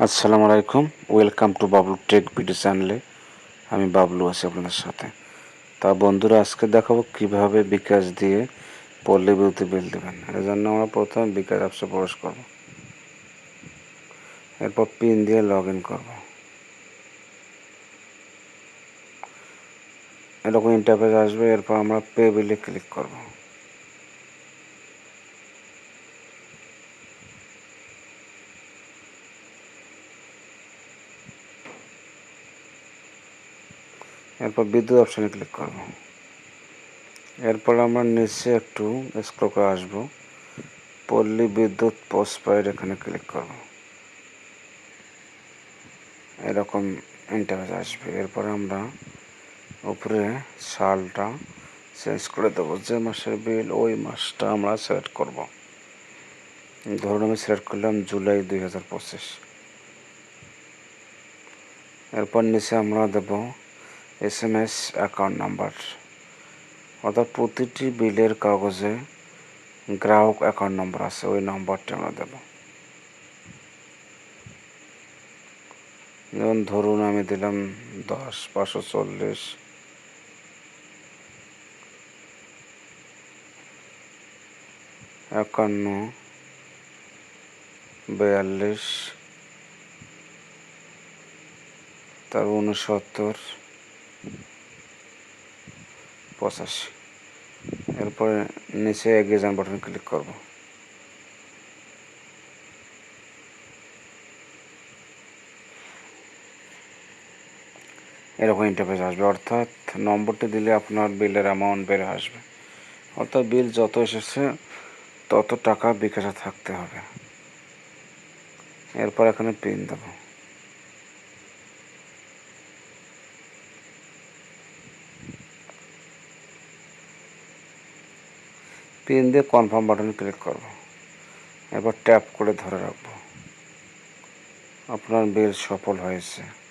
আসসালামু আলাইকুম। Welcome to Bablu tech video চ্যানেলে আমি বাবলু আছি আপনাদের সাথে। তা বন্ধুরা, আজকে দেখাবো কীভাবে বিকাশ দিয়ে পল্লী বিদ্যুৎ বিল দেবেন। এর জন্য আমরা প্রথমে বিকাশ অ্যাপসে প্রবেশ করব। এরপর পিন দিয়ে লগ ইন করব। এরকম ইন্টারফেস আসবে। এরপর আমরা পে বিলে ক্লিক করব। এরপর বিদ্যুৎ অপশানে ক্লিক করব। এরপর আমরা নিচে একটু স্ক্রল করে আসব। পল্লী বিদ্যুৎ পোস্টপাইড এখানে ক্লিক করব। এরকম ইন্টারভেস আসবে। এরপর আমরা উপরে সালটা চেঞ্জ করে দেবো। যে মাসের বিল ওই মাসটা আমরা সিলেক্ট করব। ধরুন আমি সিলেক্ট করলাম জুলাই দুই হাজার পঁচিশ। এরপর নিচে আমরা দেবো S M S account number অর্থাৎ প্রতিটি বিলের কাগজে গ্রাহক অ্যাকাউন্ট নম্বর আছে, ওই নম্বরটি আমরা দেব। যেমন ধরুন আমি দিলাম দশ, পাঁচশো চল্লিশ। একান্ন, বিয়াল্লিশ। তার উনসত্তর পঁচাশি। এরপরে নিচে এগিয়ে যান বাটনে ক্লিক করব। এরকম ইন্টারফেস আসবে। অর্থাৎ নম্বরটি দিলে আপনার বিলের অ্যামাউন্ট বেড়ে আসবে। অর্থাৎ বিল যত এসেছে, তত টাকা বিকাশে থাকতে হবে। এরপর এখানে পিন দেবো। পিন দিয়ে কনফার্ম বাটনে ক্লিক করব। এবার ট্যাপ করে ধরে রাখব। আপনার বিল সফল হয়েছে।